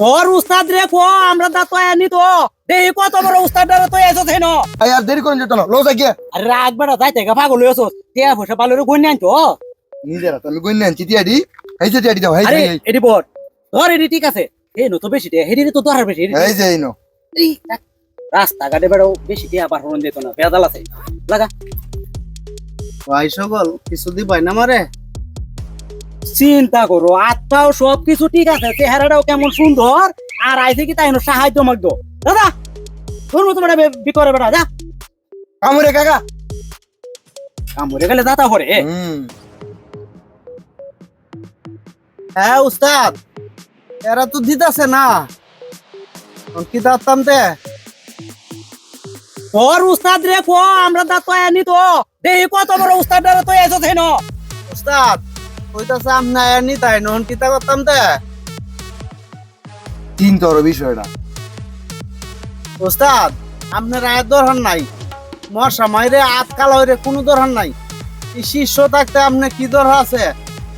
তোর উস্তাদ রে কো আমরা দা তো আনি তো। দেহি কত বড় উস্তাদ রে তো এসো থেন আই আর দেরি করেন যেত না লোক গিয়ে। আরে রাগ বেড়া যাইতে গা পাগল হইছস তে পয়সা পালো রে গুণ আনছো? নিজেরা তো আমি গইন আনছি টিয়াডি এই যে টিয়াডি দাও এই আরে যে। এডি বট ধর এডি ঠিক আছে। এ নো তো বেশি দে হেডি তো ধরার বেশি এই যে এই নো। রাস্তা ঘাটে বেড়াও বেশি দিয়ে আবার হরণ দিত না বেদাল আছে। লাগা। ভাই সকল কিছু দিবাই না মারে। চিন্তা করো আত্মাও সব কিছু ঠিক আছে চেহারাটাও কেমন সুন্দর আর আইছে কি তাই সাহায্য মাগদ দাদা ধরবো তোমার বিকরে বেড়া যা। কামরে কাকা। কামড়ে গেলে দাতা পরে হ্যাঁ উস্তাদ এরা তো দিতাছে না। কি দাঁতাম তে তোর উস্তাদ রে কো আমরা দা তো দেহি কত বড় উস্তাদ রে তো এসো থেন উস্তাদ কইতাছে আমি না নি তাই নন কি তা করতাম তে? তিন তোর বিষয়টা উস্তাদ আপনার আয়ের দরকার নাই। আতকাল হইরে কোনো দরকার নাই। এই শিষ্য থাকতে আপনি কি দরকার আছে?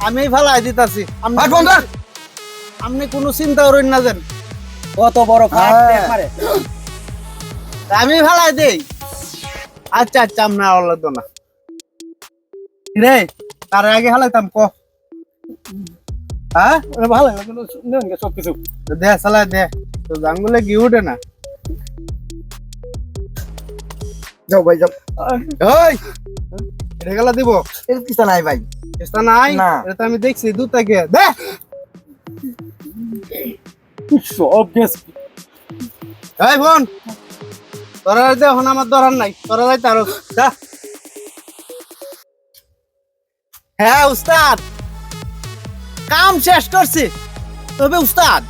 আমি ফেলাই দিতাছি। আপনি কোনো চিন্তা করেন না যেন। কত বড় হ্যাঁ। আমি ফেলাই দেই। আচ্ছা আচ্ছা আপনার লাগতো না। রে তার আগে হালাইতাম ক? হ্যাঁ? ভালো সব কিছু দে চালাই দে। তো জাঙ্গুলে কি উঠে না। যাও ভাই যাও। ওই এটা গেলা দিব। এর নাই ভাই। নাই? না। এটা তো আমি দেখছি দূর থেকে। দে। সব গেছ। এই বোন। তোরা দে এখন আমার দরকার নাই। তোরা যাই তার যা। হ্যাঁ উস্তাদ। কাম শেষ করছি। তবে উস্তাদ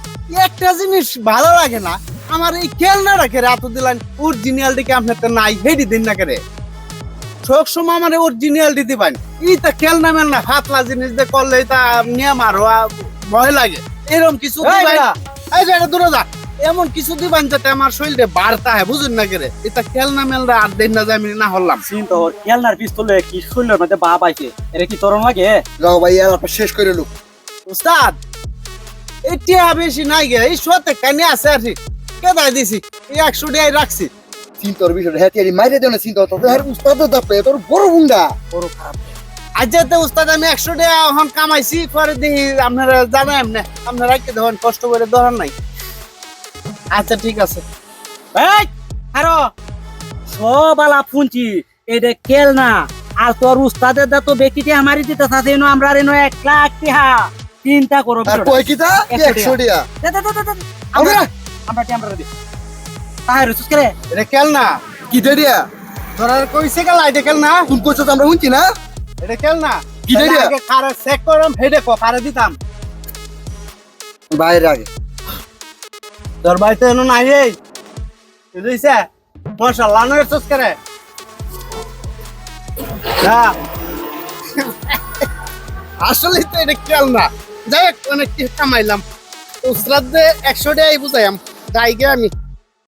একটা জিনিস ভালো লাগে না। আমার এই খেলনা রাখে এত দিলেন অরিজিনালটি আপনার তো নাই হেডি দিন না করে। সব সময় আমার অরিজিনালটি দিবেন এইটা খেলনা মেলনা হাতলা জিনিস দিয়ে করলে এটা নিয়ে মারো ভয় লাগে। এরকম কিছু এই দিবেন? এই যে দূরে যা। এমন কিছু দিবেন যাতে আমার শরীরে বাড়তা হয় বুঝুন না করে। এটা খেলনা মেলনা আর দিন না যে আমি না হলাম। চিন্তা খেলনার পিস্তলে কি শরীরের মধ্যে বা পাইছে এটা কি তোর লাগে? যাও ভাই আর শেষ করে লুক। উস্তাদ এটা বেশি নাই গে এই শোতে কানে আছে আর কি কেদাই দিছি এই একশো টাকাই রাখছি তিন তোর বিষয়টা হ্যাঁ টিয়াডি মাইরে দেও না চিন্তা তো হ্যাঁ উস্তাদ দাপে তোর বড় গুন্ডা বড় খারাপ আজ যেতে উস্তাদ আমি একশো টাকা এখন কামাইছি পরে দেখি আপনারা জানাই এমনি আপনারা রাখতে দেবেন কষ্ট করে ধরার নাই? আচ্ছা ঠিক আছে। এই আরও। সব আলাপ শুনছি এটা খেলনা আর তোর উস্তাদের দা তো ব্যক্তিটি আমারই দিতে থাকে আমরা রেনো এক লাখ টিহা চিন্তা করো আর বিষয়টা। কয় কিতা? একশো একশো টিয়া দে, দে, দে, দে, দে। আমরা আমরা টি আমরা দি তাই রসুস করে এটা খেল না। কি দিয়া? ধরার কইছে গেল এটা খেল না। তুমি কইছো আমরা শুনছি না। এটা খেল না। কি রে? আগে খারে চেক করলাম হেডে কারে দিতাম। বাইরে আগে। তোর বাড়িতে এনো নাই এই? বুঝেছে মশাল্লা নয় চুস করে হ্যাঁ আসলে তো এটা খেয়াল না। যাই অনেক কামাইলাম দে একশো টাকাই বুঝাইলাম যাই গে আমি